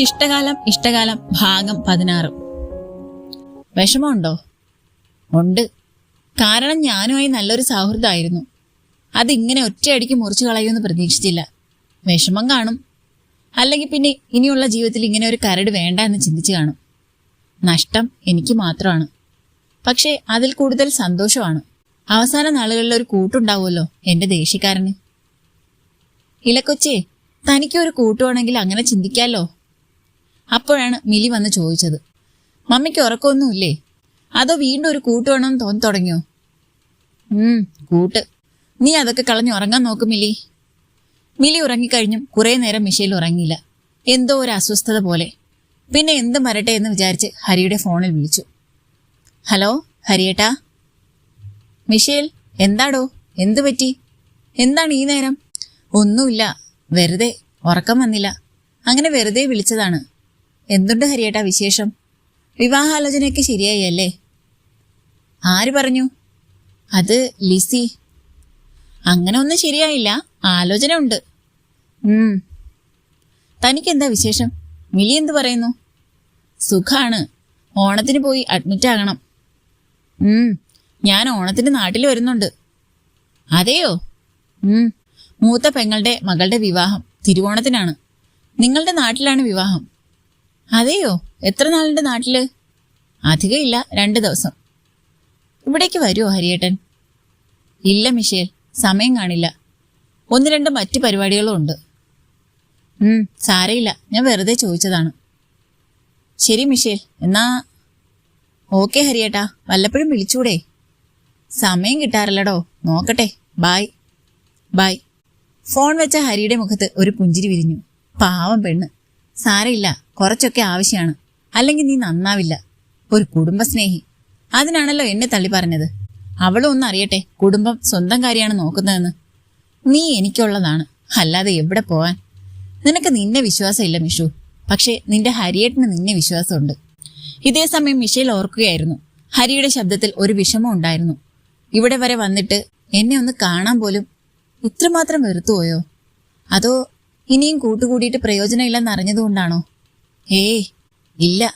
ശിഷ്ടകാലം ഇഷ്ടകാലം ഭാഗം പതിനാറ്. വിഷമമുണ്ടോ? ഉണ്ട്. കാരണം ഞാനുമായി നല്ലൊരു സൗഹൃദമായിരുന്നു. അതിങ്ങനെ ഒറ്റയടിക്ക് മുറിച്ചു കളയുമെന്ന് പ്രതീക്ഷിച്ചില്ല. വിഷമം കാണും. അല്ലെങ്കിൽ പിന്നെ ഇനിയുള്ള ജീവിതത്തിൽ ഇങ്ങനെ ഒരു കരട് വേണ്ട എന്ന് ചിന്തിച്ചു കാണും. നഷ്ടം എനിക്ക് മാത്രമാണ്. പക്ഷേ അതിൽ കൂടുതൽ സന്തോഷമാണ്. അവസാന നാളുകളിൽ ഒരു കൂട്ടുണ്ടാവുമല്ലോ എന്റെ ദേഷ്യക്കാരന്. ഇലക്കൊച്ചേ തനിക്കൊരു കൂട്ടുവാണെങ്കിൽ അങ്ങനെ ചിന്തിക്കാലോ? അപ്പോഴാണ് മിലി വന്ന് ചോദിച്ചത്. മമ്മിക്ക് ഉറക്കമൊന്നുമില്ലേ? അതോ വീണ്ടും ഒരു കൂട്ട് വേണമെന്ന് തോന്നി തുടങ്ങിയോ? കൂട്ട്. നീ അതൊക്കെ കളഞ്ഞ് ഉറങ്ങാൻ നോക്ക് മിലി. മിലി ഉറങ്ങിക്കഴിഞ്ഞും കുറേ നേരം മിഷയിൽ ഉറങ്ങിയില്ല. എന്തോ ഒരു അസ്വസ്ഥത പോലെ. പിന്നെ എന്തും വരട്ടെ എന്ന് വിചാരിച്ച് ഹരിയുടെ ഫോണിൽ വിളിച്ചു. ഹലോ ഹരിയേട്ടാ? മിഷേൽ എന്താടോ? എന്തു പറ്റി? എന്താണ് ഈ നേരം? ഒന്നുമില്ല. വെറുതെ. ഉറക്കം വന്നില്ല. അങ്ങനെ വെറുതെ വിളിച്ചതാണ്. എന്തുണ്ട് ഹരിയേട്ടാ വിശേഷം? വിവാഹാലോചനയൊക്കെ ശരിയായി അല്ലേ ആര് പറഞ്ഞു? അത് ലിസി. അങ്ങനെ ഒന്നും ശരിയായില്ല. ആലോചന ഉണ്ട് ഉം. തനിക്കെന്താ വിശേഷം? മിലി എന്ത് പറയുന്നു? സുഖാണ്. ഓണത്തിന് പോയി അഡ്മിറ്റ് ആകണം. ഞാൻ ഓണത്തിന് നാട്ടിൽ വരുന്നുണ്ട്. അതെയോ? മൂത്ത പെങ്ങളുടെ മകളുടെ വിവാഹം തിരുവോണത്തിനാണ്. നിങ്ങളുടെ നാട്ടിലാണ് വിവാഹം. അതെയോ? എത്ര നാളുണ്ട് നാട്ടിൽ? അധികം ഇല്ല രണ്ട് ദിവസം. ഇവിടേക്ക് വരുമോ ഹരിയേട്ടൻ? ഇല്ല മിഷേൽ. സമയം കാണില്ല. ഒന്ന് രണ്ട് മറ്റ് പരിപാടികളും ഉണ്ട്. സാരയില്ല. ഞാൻ വെറുതെ ചോദിച്ചതാണ്. ശരി മിഷേൽ. എന്നാ? ഓക്കെ ഹരിയേട്ടാ. വല്ലപ്പോഴും വിളിച്ചൂടെ. സമയം കിട്ടാറില്ലടോ. നോക്കട്ടെ. ബായ്. ബായ്. ഫോൺ വെച്ച ഹരിയുടെ മുഖത്ത് ഒരു പുഞ്ചിരി വിരിഞ്ഞു. പാവം പെണ്ണ്. സാരയില്ല. കുറച്ചൊക്കെ ആവശ്യമാണ് അല്ലെങ്കിൽ നീ നന്നാവില്ല. ഒരു കുടുംബസ്നേഹി. അതിനാണല്ലോ എന്നെ തള്ളി പറഞ്ഞത്. അവളും ഒന്ന് അറിയട്ടെ കുടുംബം സ്വന്തം കാര്യമാണ് നോക്കുന്നതെന്ന്. നീ എനിക്കുള്ളതാണ്. അല്ലാതെ എവിടെ പോവാൻ? നിനക്ക് നിന്നെ വിശ്വാസമില്ല മിഷു. പക്ഷേ നിന്റെ ഹരിയേട്ടന് നിന്നെ വിശ്വാസമുണ്ട്. ഇതേ സമയം മിഷേൽ ഓർക്കുകയായിരുന്നു. ഹരിയുടെ ശബ്ദത്തിൽ ഒരു വിഷമം ഉണ്ടായിരുന്നു. ഇവിടെ വരെ വന്നിട്ട് എന്നെ ഒന്ന് കാണാൻ പോലും ഇത്രമാത്രം വെറുത്തുപോയോ? അതോ ഇനിയും കൂട്ടുകൂടിയിട്ട് പ്രയോജനമില്ലെന്ന് അറിഞ്ഞതുകൊണ്ടാണോ? ഏയ് ഇല്ല.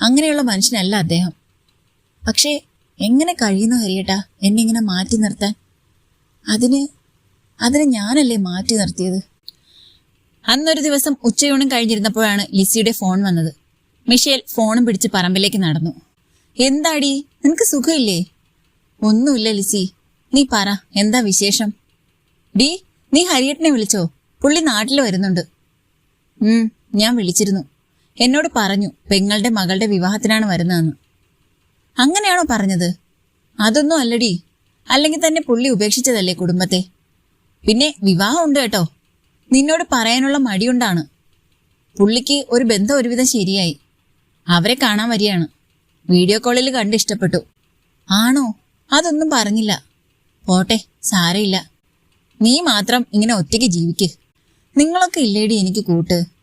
അങ്ങനെയുള്ള മനുഷ്യനല്ല അദ്ദേഹം. പക്ഷേ എങ്ങനെ കഴിയുന്നു ഹരിയേട്ടാ എന്നിങ്ങനെ മാറ്റി നിർത്താൻ? അതിന് അതിന് ഞാനല്ലേ മാറ്റി നിർത്തിയത്? അന്നൊരു ദിവസം ഉച്ചയൂണും കഴിഞ്ഞിരുന്നപ്പോഴാണ് ലിസിയുടെ ഫോൺ വന്നത്. മിഷേൽ ഫോണും പിടിച്ച് പറമ്പിലേക്ക് നടന്നു. എന്താടി? നിനക്ക് സുഖമില്ലേ? ഒന്നുമില്ല ലിസി. നീ പറ എന്താ വിശേഷം? ഡി നീ ഹരിയേട്ടനെ വിളിച്ചോ? പുള്ളി നാട്ടിൽ വരുന്നുണ്ട്. ഉം ഞാൻ വിളിച്ചിരുന്നു. എന്നോട് പറഞ്ഞു പെങ്ങളുടെ മകളുടെ വിവാഹത്തിനാണ് വരുന്നതെന്ന്. അങ്ങനെയാണോ പറഞ്ഞത്? അതൊന്നും അല്ലടി. അല്ലെങ്കിൽ തന്നെ പുള്ളി ഉപേക്ഷിച്ചതല്ലേ കുടുംബത്തെ? പിന്നെ വിവാഹമുണ്ട് കേട്ടോ. നിന്നോട് പറയാനുള്ള മടിയുണ്ടാണ് പുള്ളിക്ക് ഒരു ബന്ധം ഒരുവിധം ശരിയായി. അവരെ കാണാൻ വരികയാണ്. വീഡിയോ കോളിൽ കണ്ട് ഇഷ്ടപ്പെട്ടു. ആണോ? അതൊന്നും പറഞ്ഞില്ല. പോട്ടെ സാരയില്ല നീ മാത്രം ഇങ്ങനെ ഒറ്റയ്ക്ക് ജീവിക്ക്. നിങ്ങളൊക്കെ ഇല്ലേടി എനിക്ക് കൂട്ട്.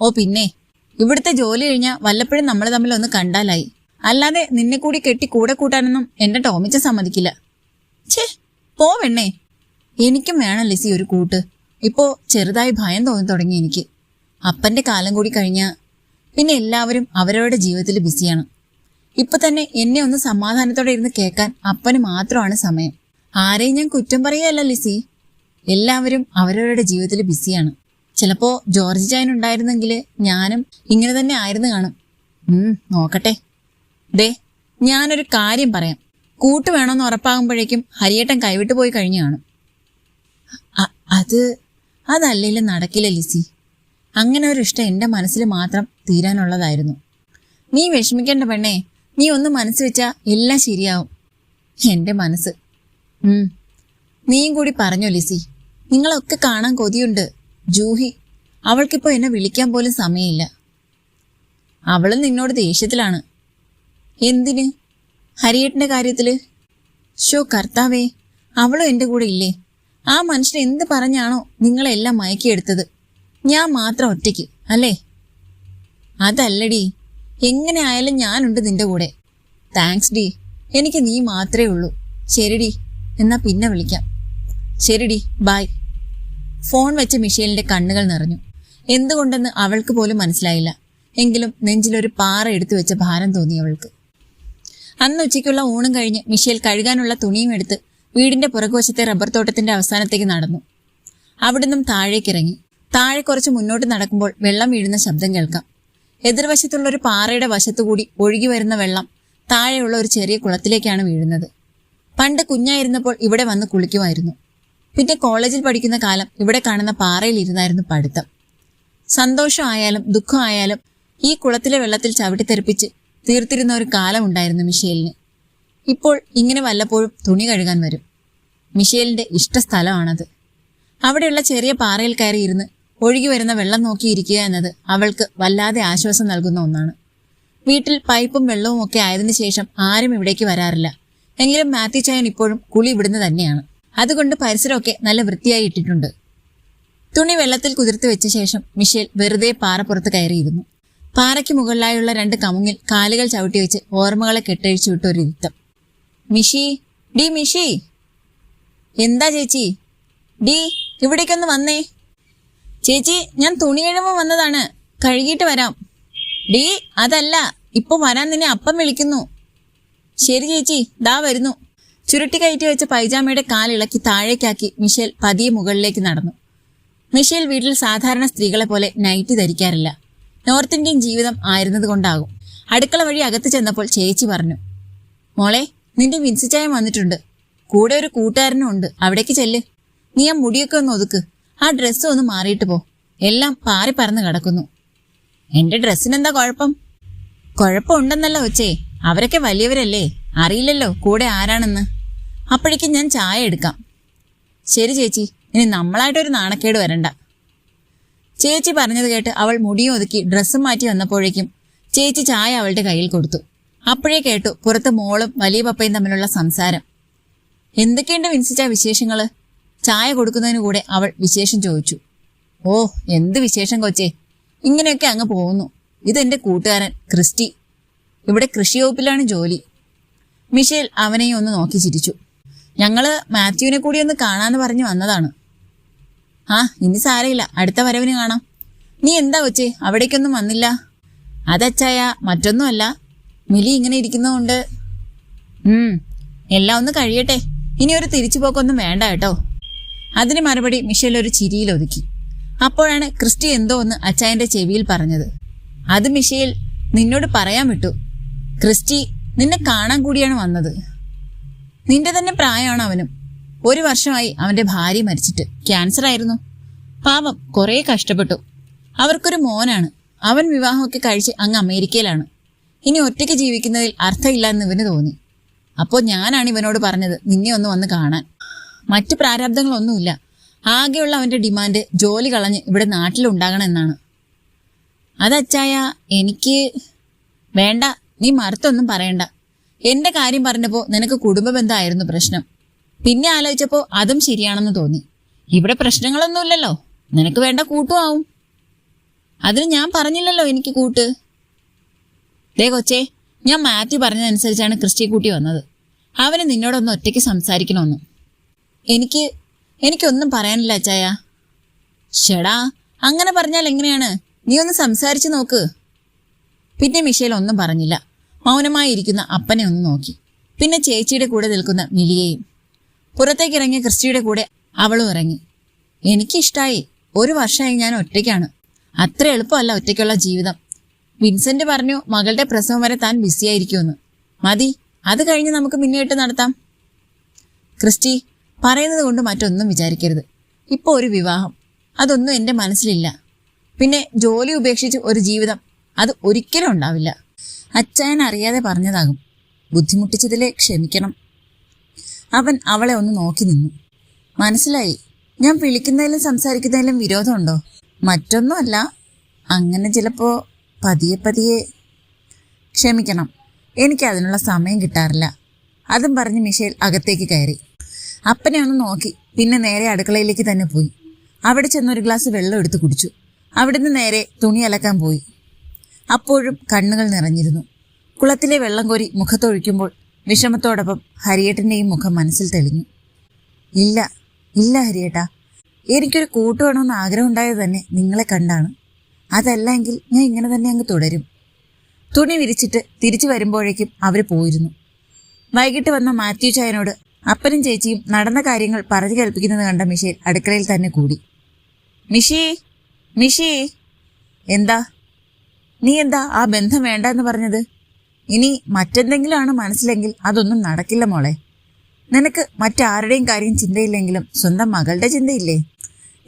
ഓ പിന്നെ. ഇവിടുത്തെ ജോലി കഴിഞ്ഞാൽ വല്ലപ്പോഴും നമ്മൾ തമ്മിൽ ഒന്ന് കണ്ടാലായി. അല്ലാതെ നിന്നെ കൂടി കെട്ടി കൂടെ കൂട്ടാനൊന്നും എന്റെ ടോമിച്ച സമ്മതിക്കില്ല. ഛേ പോവെണ്ണേ എനിക്കും വേണം ലിസി ഒരു കൂട്ട്. ഇപ്പോ ചെറുതായി ഭയം തോന്നി തുടങ്ങി എനിക്ക്. അപ്പന്റെ കാലം കൂടി കഴിഞ്ഞ പിന്നെ എല്ലാവരും അവരവരുടെ ജീവിതത്തിൽ ബിസിയാണ്. ഇപ്പൊ തന്നെ എന്നെ ഒന്ന് സമാധാനത്തോടെ ഇരുന്ന് കേൾക്കാൻ അപ്പന് മാത്രമാണ് സമയം. ആരെയും ഞാൻ കുറ്റം പറയുകയല്ല ലിസി. എല്ലാവരും അവരവരുടെ ജീവിതത്തിൽ ബിസിയാണ്. ചിലപ്പോ ജോർജ് ചായൻ ഉണ്ടായിരുന്നെങ്കിൽ ഞാനും ഇങ്ങനെ തന്നെ ആയിരുന്നു കാണും. നോക്കട്ടെ. ദേ ഞാനൊരു കാര്യം പറയാം. കൂട്ട് വേണമെന്ന് ഉറപ്പാകുമ്പോഴേക്കും ഹരിയേട്ടൻ കൈവിട്ട് പോയി കഴിഞ്ഞു കാണും. അത് അതല്ലേലും നടക്കില്ല ലിസി. അങ്ങനെ ഒരു ഇഷ്ടം എന്റെ മനസ്സിൽ മാത്രം തീരാനുള്ളതായിരുന്നു. നീ വിഷമിക്കേണ്ട പെണ്ണേ നീ ഒന്ന് മനസ്സ് വെച്ചാ എല്ലാം ശരിയാവും. എന്റെ മനസ്സ്. നീയും കൂടി പറഞ്ഞോ ലിസി. നിങ്ങളൊക്കെ കാണാൻ കൊതിയുണ്ട്. ജൂഹി അവൾക്കിപ്പോ എന്നെ വിളിക്കാൻ പോലും സമയമില്ല. അവളും നിന്നോട് ദേഷ്യത്തിലാണ്. എന്തിന്? ഹരിയേട്ടന്റെ കാര്യത്തിൽ? ഷോ കർത്താവേ അവളും എന്റെ കൂടെ ഇല്ലേ? ആ മനുഷ്യൻ എന്ത് പറഞ്ഞാണോ നിങ്ങളെല്ലാം മയക്കിയെടുത്തത്? ഞാൻ മാത്രം ഒറ്റയ്ക്ക് അല്ലേ? അതല്ലടി എങ്ങനെ ആയാലും ഞാനുണ്ട് നിന്റെ കൂടെ. താങ്ക്സ് ഡി എനിക്ക് നീ മാത്രമേ ഉള്ളൂ. ശരിടി എന്നാ പിന്നെ വിളിക്കാം. ശരിടി ബായ് ഫോൺ വെച്ച് മിഷേലിന്റെ കണ്ണുകൾ നിറഞ്ഞു. എന്തുകൊണ്ടെന്ന് അവൾക്ക് പോലും മനസ്സിലായില്ല. എങ്കിലും നെഞ്ചിലൊരു പാറ എടുത്തു വെച്ച ഭാരം തോന്നി അവൾക്ക്. അന്ന് ഉച്ചയ്ക്കുള്ള ഊണും കഴിഞ്ഞ് മിഷേൽ കഴുകാനുള്ള തുണിയും എടുത്ത് വീടിന്റെ പുറകുവശത്തെ റബ്ബർ തോട്ടത്തിന്റെ അവസാനത്തേക്ക് നടന്നു. അവിടുന്നും താഴേക്കിറങ്ങി താഴെ കുറച്ച് മുന്നോട്ട് നടക്കുമ്പോൾ വെള്ളം വീഴുന്ന ശബ്ദം കേൾക്കാം. എതിർവശത്തുള്ള ഒരു പാറയുടെ വശത്തുകൂടി ഒഴുകി വരുന്ന വെള്ളം താഴെയുള്ള ഒരു ചെറിയ കുളത്തിലേക്കാണ് വീഴുന്നത്. പണ്ട് കുഞ്ഞായിരുന്നപ്പോൾ ഇവിടെ വന്ന് കുളിക്കുമായിരുന്നു. പിന്നെ കോളേജിൽ പഠിക്കുന്ന കാലം ഇവിടെ കാണുന്ന പാറയിൽ ഇരുന്നായിരുന്നു പഠിത്തം. സന്തോഷമായാലും ദുഃഖമായാലും ഈ കുളത്തിലെ വെള്ളത്തിൽ ചവിട്ടിത്തെറിപ്പിച്ച് തീർത്തിരുന്ന ഒരു കാലമുണ്ടായിരുന്നു മിഷേലിന്. ഇപ്പോൾ ഇങ്ങനെ വല്ലപ്പോഴും തുണി കഴുകാൻ വരും. മിഷേലിന്റെ ഇഷ്ടസ്ഥലമാണത് അവിടെയുള്ള ചെറിയ പാറയിൽ കയറി ഇരുന്ന് ഒഴുകി വരുന്ന വെള്ളം നോക്കിയിരിക്കുക എന്നത് അവൾക്ക് വല്ലാതെ ആശ്വാസം നൽകുന്ന ഒന്നാണ്. വീട്ടിൽ പൈപ്പും വെള്ളവും ഒക്കെ ആയതിനു ശേഷം ആരും ഇവിടേക്ക് വരാറില്ല. എങ്കിലും മാത്യു ചായൻ ഇപ്പോഴും കുളി ഇവിടുന്ന് തന്നെയാണ്. അതുകൊണ്ട് പരിസരമൊക്കെ നല്ല വൃത്തിയായി ഇട്ടിട്ടുണ്ട്. തുണി വെള്ളത്തിൽ കുതിർത്ത് വെച്ച ശേഷം മിഷേൽ വെറുതെ പാറപ്പുറത്ത് കയറിയിരുന്നു. പാറയ്ക്ക് മുകളിലായുള്ള രണ്ട് കമുങ്ങിൽ കാലുകൾ ചവിട്ടി വെച്ച് ഓർമ്മകളെ കെട്ടഴിച്ചു വിട്ട ഒരു ഇരുത്തം. മിഷി ഡി മിഷി. എന്താ ചേച്ചി? ഡി ഇവിടേക്കൊന്ന് വന്നേ. ചേച്ചി ഞാൻ തുണി കഴുകുമ്പോൾ വന്നതാണ്. കഴുകിയിട്ട് വരാം. ഡി അതല്ല ഇപ്പൊ വരാൻ നിന്നെ അപ്പം വിളിക്കുന്നു. ശരി ചേച്ചി ദാ വരുന്നു. ചുരുട്ടി കയറ്റി വെച്ച പൈജാമയുടെ കാലിളക്കി താഴേക്കാക്കി മിഷേൽ പതിയെ മുകളിലേക്ക് നടന്നു. മിഷേൽ വീട്ടിൽ സാധാരണ സ്ത്രീകളെ പോലെ നൈറ്റി ധരിക്കാറില്ല. നോർത്ത് ഇന്ത്യൻ ജീവിതം ആയിരുന്നതുകൊണ്ടാകും. അടുക്കള വഴി അകത്ത് ചെന്നപ്പോൾ ചേച്ചി പറഞ്ഞു മോളെ നിന്റെ വിൻസിച്ചായം വന്നിട്ടുണ്ട്. കൂടെ ഒരു കൂട്ടുകാരനും ഉണ്ട്. അവിടേക്ക് ചെല്ല്. നീ ആ മുടിയൊക്കെ ഒന്ന് ഒതുക്ക്. ആ ഡ്രസ്സ് ഒന്ന് മാറിയിട്ട് പോ. എല്ലാം പാറി പറന്ന് കിടക്കുന്നു. എന്റെ ഡ്രസ്സിനെന്താ കുഴപ്പം? കുഴപ്പമുണ്ടെന്നല്ല ഒച്ചേ അവരൊക്കെ വലിയവരല്ലേ. അറിയില്ലല്ലോ കൂടെ ആരാണെന്ന്. അപ്പോഴേക്കും ഞാൻ ചായ എടുക്കാം. ശരി ചേച്ചി ഇനി നമ്മളായിട്ടൊരു നാണക്കേട് വരണ്ട. ചേച്ചി പറഞ്ഞത് കേട്ട് അവൾ മുടിയും ഒതുക്കി ഡ്രസ്സും മാറ്റി വന്നപ്പോഴേക്കും ചേച്ചി ചായ അവളുടെ കയ്യിൽ കൊടുത്തു. അപ്പോഴേ കേട്ടു പുറത്ത് മോളും വലിയ പപ്പയും തമ്മിലുള്ള സംസാരം. എന്തൊക്കെയുണ്ട് വിൻസിച്ച വിശേഷങ്ങൾ ചായ കൊടുക്കുന്നതിന് കൂടെ അവൾ വിശേഷം ചോദിച്ചു. ഓ എന്ത് വിശേഷം കൊച്ചേ? ഇങ്ങനെയൊക്കെ അങ്ങ് പോകുന്നു. ഇതെന്റെ കൂട്ടുകാരൻ ക്രിസ്റ്റി. ഇവിടെ കൃഷി വകുപ്പിലാണ് ജോലി. മിഷേൽ അവനെയും ഒന്ന് നോക്കി ചിരിച്ചു. ഞങ്ങൾ മാത്യുവിനെ കൂടി ഒന്ന് കാണാന്ന് പറഞ്ഞു വന്നതാണ്. ആ ഇനി സാരയില്ല അടുത്ത വരവിന് കാണാം. നീ എന്താ വെച്ചേ അവിടേക്കൊന്നും വന്നില്ല. അതച്ചായ മറ്റൊന്നുമല്ല. മിലി ഇങ്ങനെ ഇരിക്കുന്നതുകൊണ്ട് ഉം എല്ലാം ഒന്ന് കഴിയട്ടെ. ഇനി ഒരു തിരിച്ചുപോക്കൊന്നും വേണ്ട കേട്ടോ. അതിന് മറുപടി മിഷേൽ ഒരു ചിരിയിൽ ഒതുക്കി. അപ്പോഴാണ് ക്രിസ്റ്റി എന്തോ ഒന്ന് അച്ചായന്റെ ചെവിയിൽ പറഞ്ഞത്. അത് മിഷേൽ നിന്നോട് പറയാൻ വിട്ടു. ക്രിസ്റ്റി നിന്നെ കാണാൻ കൂടിയാണ് വന്നത്. നിന്റെ തന്നെ പ്രായമാണ് അവനും. ഒരു വർഷമായി അവന്റെ ഭാര്യ മരിച്ചിട്ട്. ക്യാൻസർ ആയിരുന്നു. പാവം കുറേ കഷ്ടപ്പെട്ടു. അവർക്കൊരു മോനാണ്. അവൻ വിവാഹമൊക്കെ കഴിച്ച് അങ്ങ് അമേരിക്കയിലാണ്. ഇനി ഒറ്റയ്ക്ക് ജീവിക്കുന്നതിൽ അർത്ഥമില്ല എന്ന് ഇവന് തോന്നി. അപ്പോൾ ഞാനാണ് ഇവനോട് പറഞ്ഞത് നിന്നെ ഒന്ന് വന്ന് കാണാൻ. മറ്റു പ്രാരാബ്ദങ്ങളൊന്നുമില്ല. ആകെയുള്ള അവന്റെ ഡിമാൻഡ് ജോലി കളഞ്ഞ് ഇവിടെ നാട്ടിലുണ്ടാകണം എന്നാണ്. അതച്ചായ എനിക്ക് വേണ്ട. നീ മറുത്തൊന്നും പറയണ്ട. എന്റെ കാര്യം പറഞ്ഞപ്പോ നിനക്ക് കുടുംബ ബന്ധമായിരുന്നു പ്രശ്നം? പിന്നെ ആലോചിച്ചപ്പോ അതും ശരിയാണെന്ന് തോന്നി. ഇവിടെ പ്രശ്നങ്ങളൊന്നുമില്ലല്ലോ. നിനക്ക് വേണ്ട കൂട്ടും ആവും. അതിന് ഞാൻ പറഞ്ഞില്ലല്ലോ എനിക്ക് കൂട്ട്. ദേ കൊച്ചേ ഞാൻ മാത്യു പറഞ്ഞതനുസരിച്ചാണ് ക്രിസ്റ്റിയെ കൂട്ടി വന്നത്. അവന് നിന്നോടൊന്ന് ഒറ്റയ്ക്ക് സംസാരിക്കണമെന്ന്. എനിക്ക് എനിക്കൊന്നും പറയാനില്ല അച്ചായ. ഷെടാ അങ്ങനെ പറഞ്ഞാൽ എങ്ങനെയാണ്? നീ ഒന്ന് സംസാരിച്ചു നോക്ക്. പിന്നെ മിഷേൽ ഒന്നും പറഞ്ഞില്ല. മൗനമായി ഇരിക്കുന്ന അപ്പനെ ഒന്ന് നോക്കി. പിന്നെ ചേച്ചിയുടെ കൂടെ നിൽക്കുന്ന മിലിയെയും പുറത്തേക്ക് ഇറങ്ങിയ ക്രിസ്റ്റിയുടെ കൂടെ അവളും ഇറങ്ങി. എനിക്കിഷ്ടായി. ഒരു വർഷമായി ഞാൻ ഒറ്റയ്ക്കാണ്. അത്ര എളുപ്പമല്ല ഒറ്റയ്ക്കുള്ള ജീവിതം. വിൻസെന്റ് പറഞ്ഞു മകളുടെ പ്രസവം വരെ താൻ ബിസിയായിരിക്കുമെന്ന് മതി അത് കഴിഞ്ഞ് നമുക്ക് മിന്നിട്ട് നടത്താം. ക്രിസ്റ്റി പറയുന്നത് കൊണ്ട് മറ്റൊന്നും വിചാരിക്കരുത്. ഇപ്പോൾ ഒരു വിവാഹം. അതൊന്നും എന്റെ മനസ്സിലില്ല. പിന്നെ ജോലി ഉപേക്ഷിച്ച് ഒരു ജീവിതം. അത് ഒരിക്കലും ഉണ്ടാവില്ല. അച്ചായൻ അറിയാതെ പറഞ്ഞതാകും. ബുദ്ധിമുട്ടിച്ചതിലെ ക്ഷമിക്കണം. അവൻ അവളെ ഒന്ന് നോക്കി നിന്നു. മനസ്സിലായി? ഞാൻ വിളിക്കുന്നതിലും സംസാരിക്കുന്നതിലും വിരോധമുണ്ടോ? മറ്റൊന്നുമല്ല. അങ്ങനെ ചിലപ്പോ പതിയെ പതിയെ ക്ഷമിക്കണം. എനിക്ക് അതിനുള്ള സമയം കിട്ടാറില്ല. അതും പറഞ്ഞ് മിഷേൽ അകത്തേക്ക് കയറി. അപ്പനെ ഒന്ന് നോക്കി. പിന്നെ നേരെ അടുക്കളയിലേക്ക് തന്നെ പോയി. അവിടെ ചെന്ന് ഒരു ഗ്ലാസ് വെള്ളം എടുത്ത് കുടിച്ചു. അവിടുന്ന് നേരെ തുണി അലക്കാൻ പോയി. അപ്പോഴും കണ്ണുകൾ നിറഞ്ഞിരുന്നു. കുളത്തിലെ വെള്ളം കോരി മുഖത്തൊഴിക്കുമ്പോൾ വിഷമത്തോടൊപ്പം ഹരിയേട്ടന്റെയും മുഖം മനസ്സിൽ തെളിഞ്ഞു. ഇല്ല ഇല്ല ഹരിയേട്ടാ. എനിക്കൊരു കൂട്ട് വേണമെന്ന് ആഗ്രഹമുണ്ടായത് തന്നെ നിങ്ങളെ കണ്ടാണ്. അതല്ല എങ്കിൽ ഞാൻ ഇങ്ങനെ തന്നെ അങ്ങ് തുടരും. തുണി വിരിച്ചിട്ട് തിരിച്ചു വരുമ്പോഴേക്കും അവർ പോയിരുന്നു. വൈകിട്ട് വന്ന മാത്യു ചായനോട് അപ്പനും ചേച്ചിയും നടന്ന കാര്യങ്ങൾ പറഞ്ഞു കേൾപ്പിക്കുന്നത് കണ്ട മിഷേൽ അടുക്കളയിൽ തന്നെ കൂടി. മിഷി മിഷി. എന്താ? നീ എന്താ ആ ബന്ധം വേണ്ട എന്ന് പറഞ്ഞത്? ഇനി മറ്റെന്തെങ്കിലും ആണ് മനസ്സിലെങ്കിൽ അതൊന്നും നടക്കില്ല മോളെ. നിനക്ക് മറ്റാരുടെയും കാര്യം ചിന്തയില്ലെങ്കിലും സ്വന്തം മകളുടെ ചിന്തയില്ലേ?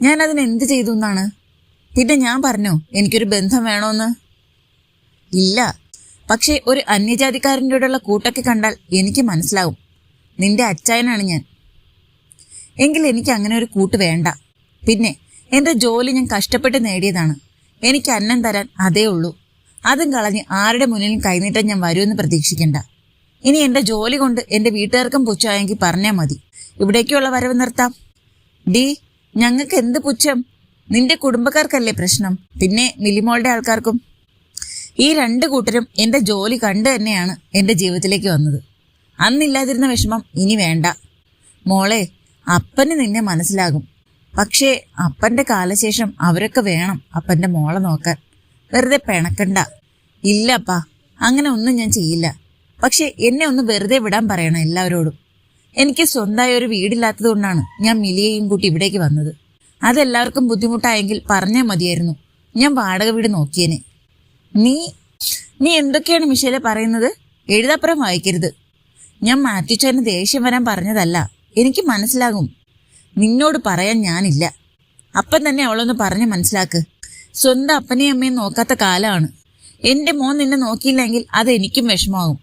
ഞാൻ അതിന് എന്ത് ചെയ്തു എന്നാണ്? പിന്നെ ഞാൻ പറഞ്ഞോ എനിക്കൊരു ബന്ധം വേണോന്ന്? ഇല്ല. പക്ഷേ ഒരു അന്യജാതിക്കാരന്റെ കൂടെയുള്ള കൂട്ടൊക്കെ കണ്ടാൽ എനിക്ക് മനസ്സിലാവും. നിന്റെ അച്ചായനാണ് ഞാൻ. എങ്കിൽ എനിക്ക് അങ്ങനെ ഒരു കൂട്ട് വേണ്ട. പിന്നെ എന്റെ ജോലി ഞാൻ കഷ്ടപ്പെട്ട് നേടിയതാണ്. എനിക്ക് അന്നം തരാൻ അതേ ഉള്ളൂ. അതും കളഞ്ഞ് ആരുടെ മുന്നിലും കൈനീട്ടം ഞാൻ വരുമെന്ന് പ്രതീക്ഷിക്കണ്ട. ഇനി എന്റെ ജോലി കൊണ്ട് എന്റെ വീട്ടുകാർക്കും പുച്ഛമായെങ്കിൽ പറഞ്ഞാൽ മതി. ഇവിടേക്കുള്ള വരവ് നിർത്താം. ഡി ഞങ്ങൾക്ക് എന്ത് പുച്ഛം? നിന്റെ കുടുംബക്കാർക്കല്ലേ പ്രശ്നം? പിന്നെ മിലിമോളുടെ ആൾക്കാർക്കും. ഈ രണ്ട് കൂട്ടരും എന്റെ ജോലി കണ്ടു തന്നെയാണ് എന്റെ ജീവിതത്തിലേക്ക് വന്നത്. അന്നില്ലാതിരുന്ന വിഷമം ഇനി വേണ്ട. മോളെ അപ്പന് നിന്നെ മനസ്സിലാകും. പക്ഷേ അപ്പന്റെ കാലശേഷം അവരൊക്കെ വേണം അപ്പന്റെ മോളെ നോക്കാൻ. വെറുതെ പിണക്കണ്ട. ഇല്ലപ്പാ അങ്ങനെ ഒന്നും ഞാൻ ചെയ്യില്ല. പക്ഷെ എന്നെ ഒന്ന് വെറുതെ വിടാൻ പറയണം എല്ലാവരോടും. എനിക്ക് സ്വന്തമായ ഒരു വീടില്ലാത്തത് കൊണ്ടാണ് ഞാൻ മിലിയെയും കൂട്ടി ഇവിടേക്ക് വന്നത്. അതെല്ലാവർക്കും ബുദ്ധിമുട്ടായെങ്കിൽ പറഞ്ഞാൽ മതിയായിരുന്നു. ഞാൻ വാടക വീട് നോക്കിയേനെ. നീ നീ എന്തൊക്കെയാണ് മിഷേലെ പറയുന്നത്? എഴുതാപ്പുറം വായിക്കരുത്. ഞാൻ മാറ്റിച്ചതിന് ദേഷ്യം വരാൻ പറഞ്ഞതല്ല. എനിക്ക് മനസ്സിലാകും. നിന്നോട് പറയാൻ ഞാനില്ല. അപ്പം തന്നെ അവളൊന്ന് പറഞ്ഞ് മനസ്സിലാക്ക്. സ്വന്തം അപ്പനെയും അമ്മയും നോക്കാത്ത കാലമാണ് എന്റെ മോൻ നിന്നെ നോക്കിയില്ലെങ്കിൽ അത് എനിക്കും വിഷമാകും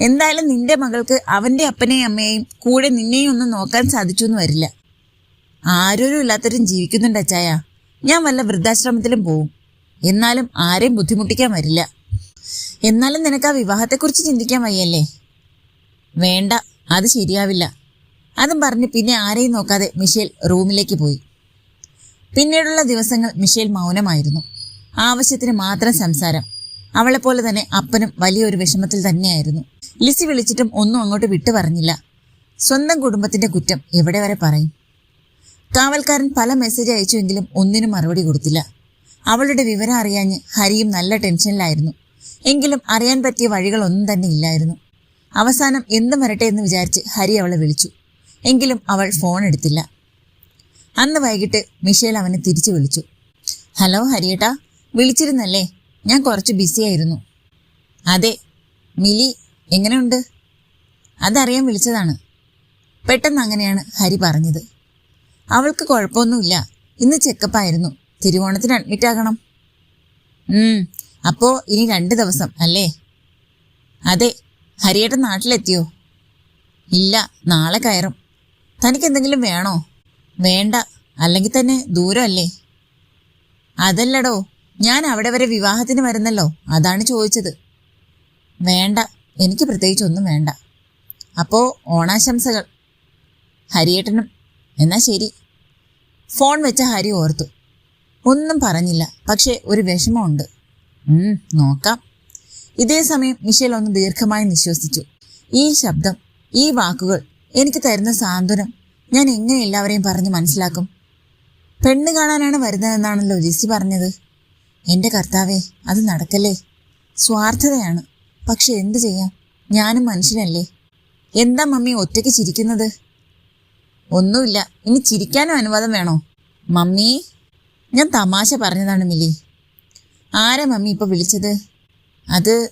എന്തായാലും നിന്റെ മകൾക്ക് അവന്റെ അപ്പനെയും അമ്മയെയും കൂടെ നിന്നെയും ഒന്നും നോക്കാൻ സാധിച്ചു എന്ന് വരില്ല. ആരോരും ഇല്ലാത്തവരും ജീവിക്കുന്നുണ്ട് അച്ചായ. ഞാൻ വല്ല വൃദ്ധാശ്രമത്തിലും പോവും. എന്നാലും ആരെയും ബുദ്ധിമുട്ടിക്കാൻ വരില്ല. എന്നാലും നിനക്ക് ആ വിവാഹത്തെക്കുറിച്ച് ചിന്തിക്കാൻ വയ്യല്ലേ? വേണ്ട അത് ശരിയാവില്ല. അതും പറഞ്ഞ് പിന്നെ ആരെയും നോക്കാതെ മിഷേൽ റൂമിലേക്ക് പോയി. പിന്നീടുള്ള ദിവസങ്ങൾ മിഷേൽ മൗനമായിരുന്നു. ആവശ്യത്തിന് മാത്രം സംസാരം. അവളെപ്പോലെ തന്നെ അപ്പനും വലിയൊരു വിഷമത്തിൽ തന്നെയായിരുന്നു. ലിസി വിളിച്ചിട്ടും ഒന്നും അങ്ങോട്ട് വിട്ടു പറഞ്ഞില്ല സ്വന്തം കുടുംബത്തിന്റെ കുറ്റം എവിടെ വരെ പറയും? കാവൽക്കാരൻ പല മെസ്സേജ് അയച്ചുവെങ്കിലും ഒന്നിനും മറുപടി കൊടുത്തില്ല. അവളുടെ വിവരം അറിയാഞ്ഞ് ഹരിയും നല്ല ടെൻഷനിലായിരുന്നു. എങ്കിലും അറിയാൻ പറ്റിയ വഴികളൊന്നും തന്നെ ഇല്ലായിരുന്നു. അവസാനം എന്തും വരട്ടെ എന്ന് വിചാരിച്ച് ഹരി അവളെ വിളിച്ചു. എങ്കിലും അവൾ ഫോൺ എടുത്തില്ല. അന്ന് വൈകിട്ട് മിഷേൽ അവനെ തിരിച്ചു വിളിച്ചു. ഹലോ ഹരിയേട്ടാ. വിളിച്ചിരുന്നല്ലേ? ഞാൻ കുറച്ച് ബിസി ബിസിയായിരുന്നു അതെ. മിലി എങ്ങനെയുണ്ട്? അതറിയാൻ വിളിച്ചതാണ്. പെട്ടെന്ന് അങ്ങനെയാണ് ഹരി പറഞ്ഞത്. അവൾക്ക് കുഴപ്പമൊന്നുമില്ല. ഇന്ന് ചെക്കപ്പായിരുന്നു തിരുവോണത്തിന് അഡ്മിറ്റ് ആകണം. അപ്പോ ഇനി രണ്ട് ദിവസം അല്ലേ? അതെ. ഹരിയേട്ടൻ നാട്ടിലെത്തിയോ? ഇല്ല. നാളെ കയറും. തനിക്ക് എന്തെങ്കിലും വേണോ? വേണ്ട. അല്ലെങ്കിൽ തന്നെ ദൂരമല്ലേ? അതല്ലടോ ഞാൻ അവിടെ വരെ വിവാഹത്തിന് വരുന്നല്ലോ. അതാണ് ചോദിച്ചത്. വേണ്ട. എനിക്ക് പ്രത്യേകിച്ച് ഒന്നും വേണ്ട. അപ്പോൾ ഓണാശംസകൾ. ഹരിയേട്ടനും. എന്നാ ശരി. ഫോൺ വെച്ച ഹരി ഓർത്തു. ഒന്നും പറഞ്ഞില്ല. പക്ഷേ ഒരു വിഷമമുണ്ട്. നോക്കാം. ഇതേ സമയം മിഷേൽ ഒന്ന് ദീർഘമായി നിശ്വസിച്ചു. ഈ ശബ്ദം ഈ വാക്കുകൾ എനിക്ക് തരുന്ന സാന്ത്വനം ഞാൻ എങ്ങനെ എല്ലാവരെയും പറഞ്ഞ് മനസ്സിലാക്കും? പെണ്ണ് കാണാനാണ് വരുന്നതെന്നാണല്ലോ ജെസ്സി പറഞ്ഞത്. എന്റെ കർത്താവേ അത് നടക്കല്ലേ? സ്വാർത്ഥതയാണ്. പക്ഷെ എന്തു ചെയ്യാം? ഞാനും മനുഷ്യനല്ലേ? എന്താ മമ്മി ഒറ്റയ്ക്ക് ചിരിക്കുന്നത്? ഒന്നുമില്ല. ഇനി ചിരിക്കാനും അനുവാദം വേണോ? മമ്മി ഞാൻ തമാശ പറഞ്ഞതാണ് മിലി. ആരാ മമ്മി ഇപ്പൊ വിളിച്ചത്? അത്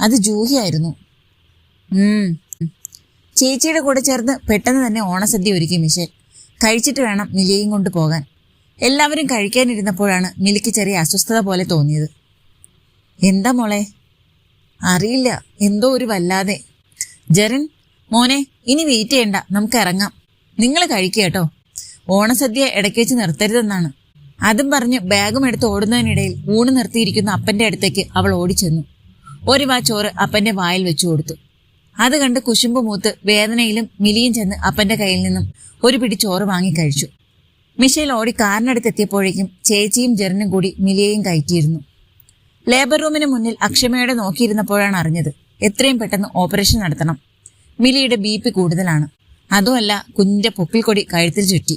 അത് ജൂഹിയായിരുന്നു. ചേച്ചിയുടെ കൂടെ ചേർന്ന് പെട്ടെന്ന് തന്നെ ഓണസദ്യ ഒരുക്കി മിഷേൽ. കഴിച്ചിട്ട് വേണം മിലിയെയും കൊണ്ട് പോകാൻ. എല്ലാവരും കഴിക്കാനിരുന്നപ്പോഴാണ് മിലിക്ക് ചെറിയ അസ്വസ്ഥത പോലെ തോന്നിയത്. എന്താ മോളെ? അറിയില്ല. എന്തോ ഒരു വല്ലാതെ. ജരൻ മോനെ ഇനി വെയിറ്റ് ചെയ്യണ്ട. നമുക്ക് ഇറങ്ങാം. നിങ്ങൾ കഴിക്കുക കേട്ടോ. ഓണസദ്യ ഇടയ്ക്ക് വെച്ച് നിർത്തരുതെന്നാണ്. അതും പറഞ്ഞ് ബാഗും എടുത്ത് ഓടുന്നതിനിടയിൽ ഊണ് നിർത്തിയിരിക്കുന്ന അപ്പന്റെ അടുത്തേക്ക് അവൾ ഓടിച്ചെന്നു. ഒരു വാ ചോറ് അപ്പന്റെ വായിൽ വെച്ചു കൊടുത്തു. അത് കണ്ട് കുശുമ്പ് മൂത്ത് വേദനയിലും മിലിയും ചെന്ന് അപ്പന്റെ കയ്യിൽ നിന്നും ഒരു പിടി ചോറ് വാങ്ങി കഴിച്ചു. മിഷേൽ ഓടി കാറിനടുത്തെത്തിയപ്പോഴേക്കും ചേച്ചിയും ജെറിനും കൂടി മിലിയെയും കയറ്റിയിരുന്നു. ലേബർ റൂമിന് മുന്നിൽ അക്ഷമയോടെ നോക്കിയിരുന്നപ്പോഴാണ് അറിഞ്ഞത് എത്രയും പെട്ടെന്ന് ഓപ്പറേഷൻ നടത്തണം. മിലിയുടെ ബി പി കൂടുതലാണ്. അതുമല്ല കുഞ്ഞിന്റെ പൊക്കിൽക്കൊടി കഴുത്തിൽ ചുറ്റി.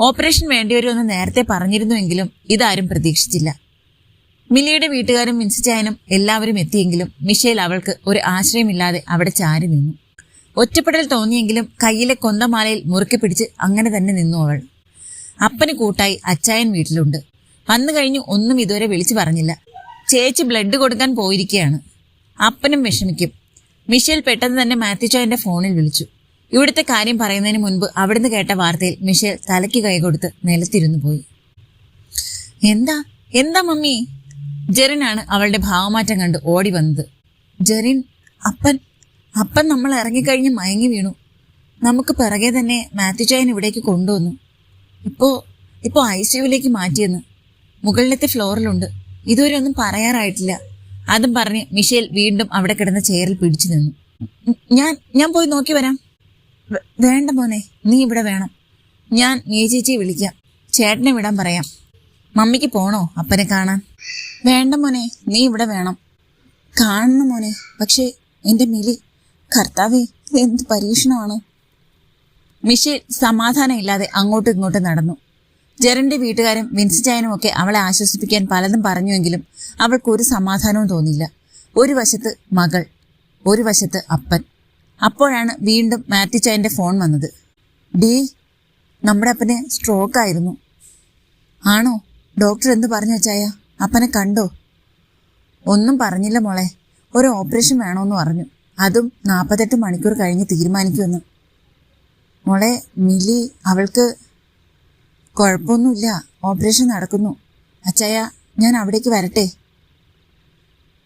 ഓപ്പറേഷൻ വേണ്ടിവരുമെന്ന് നേരത്തെ പറഞ്ഞിരുന്നുവെങ്കിലും ഇതാരും പ്രതീക്ഷിച്ചില്ല. മിലിയുടെ വീട്ടുകാരും വിൻസിച്ചായനും എല്ലാവരും എത്തിയെങ്കിലും മിഷേൽ അവൾക്ക് ഒരു ആശ്രയമില്ലാതെ അവിടെ ചാരി നിന്നു. ഒറ്റപ്പെടൽ തോന്നിയെങ്കിലും കയ്യിലെ കൊന്തമാലയിൽ മുറുക്കി പിടിച്ച് അങ്ങനെ തന്നെ നിന്നു അവൾ. അപ്പന് കൂട്ടായി അച്ചായൻ വീട്ടിലുണ്ട്. വന്നു കഴിഞ്ഞു ഒന്നും ഇതുവരെ വിളിച്ചു പറഞ്ഞില്ല. ചേച്ചി ബ്ലഡ് കൊടുക്കാൻ പോയിരിക്കുകയാണ്. അപ്പനും വിഷമിക്കും. മിഷേൽ പെട്ടെന്ന് തന്നെ മാത്യുച്ചായന്റെ ഫോണിൽ വിളിച്ചു. ഇവിടുത്തെ കാര്യം പറയുന്നതിന് മുൻപ് അവിടുന്ന് കേട്ട വാർത്തയിൽ മിഷേൽ തലയ്ക്ക് കൈ കൊടുത്ത് നിലത്തിരുന്നു പോയി. എന്താ? എന്താ മമ്മി? ജെറിനാണ് അവളുടെ ഭാവമാറ്റം കണ്ട് ഓടി വന്നത്. ജെറിൻ അപ്പൻ അപ്പൻ നമ്മൾ ഇറങ്ങിക്കഴിഞ്ഞ് മയങ്ങി വീണു. നമുക്ക് പിറകെ തന്നെ മാത്യുചായൻ ഇവിടേക്ക് കൊണ്ടുവന്നു. ഇപ്പോ ഇപ്പോ ഐ സിയുവിലേക്ക് മാറ്റിയെന്ന്. മുകളിലത്തെ ഫ്ലോറിലുണ്ട്. ഇതുവരെ ഒന്നും പറയാറായിട്ടില്ല. അതും പറഞ്ഞ് മിഷേൽ വീണ്ടും അവിടെ കിടന്ന ചെയറിൽ പിടിച്ചു നിന്നു. ഞാൻ ഞാൻ പോയി നോക്കി വരാം. വേണ്ട മോനെ നീ ഇവിടെ വേണം. ഞാൻ മീ ചേച്ചിയെ വിളിക്കാം. ചേട്ടനെ വിടാൻ പറയാം. മമ്മിക്ക് പോണോ അപ്പനെ കാണാൻ? വേണ്ട മോനെ നീ ഇവിടെ വേണം. കാണണം മോനെ പക്ഷേ എന്റെ മിലി കർത്താവേ എന്ത് പരീക്ഷണമാണ്? മിഷേൽ സമാധാനമില്ലാതെ അങ്ങോട്ടും ഇങ്ങോട്ടും നടന്നു. ജെറിന്റെ വീട്ടുകാരും വിൻസിച്ചായനും ഒക്കെ അവളെ ആശ്വസിപ്പിക്കാൻ പലതും പറഞ്ഞുവെങ്കിലും അവൾക്ക് ഒരു സമാധാനവും തോന്നിയില്ല. ഒരു വശത്ത് മകൾ ഒരു വശത്ത് അപ്പൻ. അപ്പോഴാണ് വീണ്ടും മാത്യുച്ചായന്റെ ഫോൺ വന്നത്. ഡീ നമ്മുടെ അപ്പന് സ്ട്രോക്ക് ആയിരുന്നു. ആണോ? ഡോക്ടർ എന്ത് പറഞ്ഞു വെച്ചായ അപ്പനെ കണ്ടോ? ഒന്നും പറഞ്ഞില്ല മോളെ. ഒരു ഓപ്പറേഷൻ വേണമെന്ന് പറഞ്ഞു. അതും നാൽപ്പത്തെട്ട് മണിക്കൂർ കഴിഞ്ഞ് തീരുമാനിക്കുമെന്ന്. മോളെ മിലി അവൾക്ക് കുഴപ്പമൊന്നുമില്ല. ഓപ്പറേഷൻ നടക്കുന്നു. അച്ചായ ഞാൻ അവിടേക്ക് വരട്ടെ?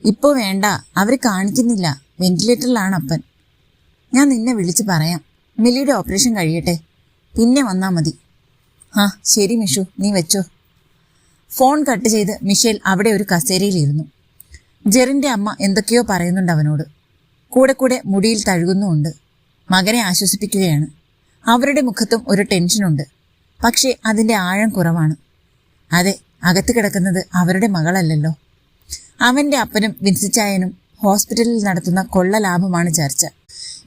ഇപ്പോൾ വേണ്ട. അവർ കാണിക്കുന്നില്ല. വെന്റിലേറ്ററിലാണ് അപ്പൻ. ഞാൻ നിന്നെ വിളിച്ച് പറയാം. മിലിയുടെ ഓപ്പറേഷൻ കഴിയട്ടെ. പിന്നെ വന്നാൽ മതി. ആ ശരി മിഷു. നീ വെച്ചോ. ഫോൺ കട്ട് ചെയ്ത് മിഷേൽ അവിടെ ഒരു കസേരയിലിരുന്നു. ജെറിന്റെ അമ്മ എന്തൊക്കെയോ പറയുന്നുണ്ട് അവനോട്. കൂടെ കൂടെ മുടിയിൽ തഴുകുന്നുമുണ്ട്. മകനെ ആശ്വസിപ്പിക്കുകയാണ്. അവരുടെ മുഖത്തും ഒരു ടെൻഷനുണ്ട്. പക്ഷേ അതിന്റെ ആഴം കുറവാണ്. അതെ അകത്ത് കിടക്കുന്നത് അവരുടെ മകളല്ലല്ലോ. അവന്റെ അപ്പനും വിൻസിച്ചായനും ഹോസ്പിറ്റലിൽ നടത്തുന്ന കൊള്ള ലാഭമാണ് ചർച്ച.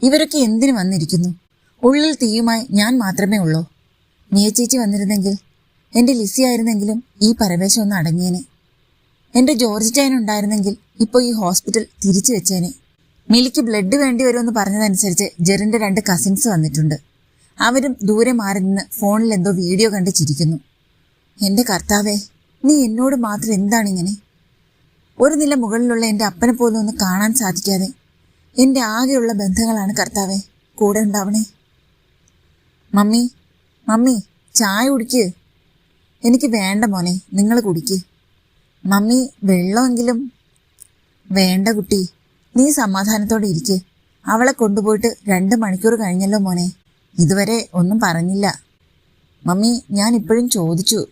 ഇവരൊക്കെ എന്തിനു വന്നിരിക്കുന്നു? ഉള്ളിൽ തീയുമായി ഞാൻ മാത്രമേ ഉള്ളൂ? മിയ ചേച്ചി വന്നിരുന്നെങ്കിൽ എന്റെ ലിസി ആയിരുന്നെങ്കിലും ഈ പരവേശം ഒന്ന് അടങ്ങിയേനെ. എന്റെ ജോർജ് ചായൻ ഉണ്ടായിരുന്നെങ്കിൽ ഇപ്പോൾ ഈ ഹോസ്പിറ്റൽ തിരിച്ചു വെച്ചേനെ. മിലിക്ക് ബ്ലഡ് വേണ്ടി വരുമെന്ന് പറഞ്ഞതനുസരിച്ച് ജെറിന്റെ രണ്ട് കസിൻസ് വന്നിട്ടുണ്ട്. അവരും ദൂരെ മാറി നിന്ന് ഫോണിൽ എന്തോ വീഡിയോ കണ്ട് ചിരിക്കുന്നു. എന്റെ കർത്താവേ നീ എന്നോട് മാത്രം എന്താണ് ഇങ്ങനെ? ഒരു നില മുകളിലുള്ള എന്റെ അപ്പനെ പോലും ഒന്ന് കാണാൻ സാധിക്കാതെ എന്റെ ആകെയുള്ള ബന്ധങ്ങളാണ് കർത്താവേ കൂടെ ഉണ്ടാവണേ. മമ്മി മമ്മി ചായ കുടിക്ക്. എനിക്ക് വേണ്ട മോനെ നിങ്ങൾ കുടിക്ക്. മമ്മി വെള്ളമെങ്കിലും വേണ്ട കുട്ടി. നീ സമാധാനത്തോടെ ഇരിക്ക്. അവളെ കൊണ്ടുപോയിട്ട് രണ്ട് മണിക്കൂർ കഴിഞ്ഞല്ലോ മോനെ. ഇതുവരെ ഒന്നും പറഞ്ഞില്ല. മമ്മി ഞാൻ ഇപ്പോഴും ചോദിച്ചു.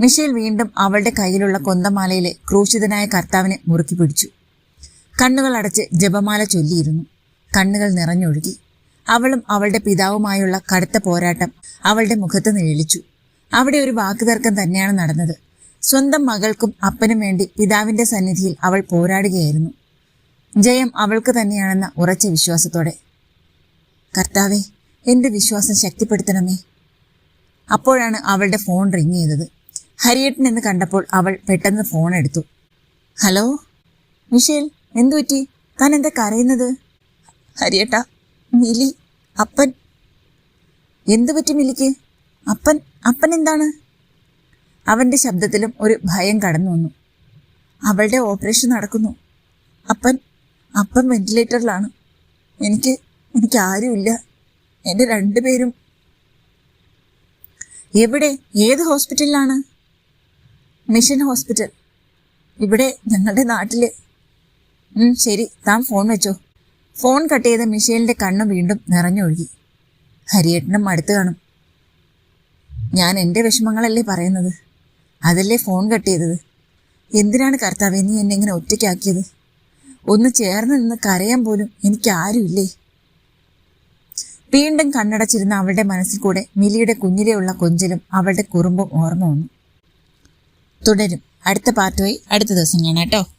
മിഷേൽ വീണ്ടും അവളുടെ കയ്യിലുള്ള കൊന്തമാലയിലെ ക്രൂശിതനായ കർത്താവിനെ മുറുക്കി പിടിച്ചു. കണ്ണുകൾ അടച്ച് ജപമാല ചൊല്ലിയിരുന്നു. കണ്ണുകൾ നിറഞ്ഞൊഴുകി. അവളും അവളുടെ പിതാവുമായുള്ള കടുത്ത പോരാട്ടം അവളുടെ മുഖത്ത് നിഴലിച്ചു. അവിടെ ഒരു വാക്കുതർക്കം തന്നെയാണ് നടന്നത്. സ്വന്തം മകൾക്കും അപ്പനും വേണ്ടി പിതാവിന്റെ സന്നിധിയിൽ അവൾ പോരാടുകയായിരുന്നു. ജയം അവൾക്ക് തന്നെയാണെന്ന ഉറച്ച വിശ്വാസത്തോടെ. കർത്താവെ എന്റെ വിശ്വാസം ശക്തിപ്പെടുത്തണമേ. അപ്പോഴാണ് അവളുടെ ഫോൺ റിങ് ചെയ്തത്. ഹരിയേട്ടൻ എന്ന് കണ്ടപ്പോൾ അവൾ പെട്ടെന്ന് ഫോൺ എടുത്തു. ഹലോ മിഷേൽ എന്തു പറ്റി? താൻ എന്താ കരയുന്നത്? ഹരിയേട്ട മിലി അപ്പൻ. എന്തു പറ്റി മിലിക്ക്? അപ്പൻ അപ്പൻ എന്താണ് അവന്റെ ശബ്ദത്തിലും ഒരു ഭയം കടന്നു വന്നു. അവളുടെ ഓപ്പറേഷൻ നടക്കുന്നു. അപ്പൻ അപ്പൻ വെന്റിലേറ്ററിലാണ്. എനിക്ക് എനിക്ക് ആരുമില്ല. എന്റെ രണ്ടുപേരും. എവിടെ? ഏത് ഹോസ്പിറ്റലിലാണ്? Mission hospital. ഇവിടെ ഞങ്ങളുടെ നാട്ടിൽ. ഉം, ശരി താൻ ഫോൺ വെച്ചോ. ഫോൺ കട്ട് ചെയ്ത മിഷേലിന്റെ കണ്ണ് വീണ്ടും നിറഞ്ഞൊഴുകി. ഹരിയേട്ടനും അടുത്ത് കാണും. ഞാൻ എന്റെ വിഷമങ്ങളല്ലേ പറയുന്നത്? അതല്ലേ ഫോൺ കട്ട് ചെയ്തത് എന്തിനാണ് കർത്താവെ നീ എന്നെ ഇങ്ങനെ ഒറ്റയ്ക്കാക്കിയത്? ഒന്ന് ചേർന്ന് നിന്ന് കരയാൻ പോലും എനിക്ക് ആരുമില്ലേ? വീണ്ടും കണ്ണടച്ചിരുന്ന അവളുടെ മനസ്സിൽ കൂടെ മിലിയുടെ കുഞ്ഞിലെയുള്ള കൊഞ്ചലും അവളുടെ കുറുമ്പും ഓർമ്മ വന്നു. തുടരും. അടുത്ത പാർട്ടുമായി അടുത്ത ദിവസം കാണാം കേട്ടോ.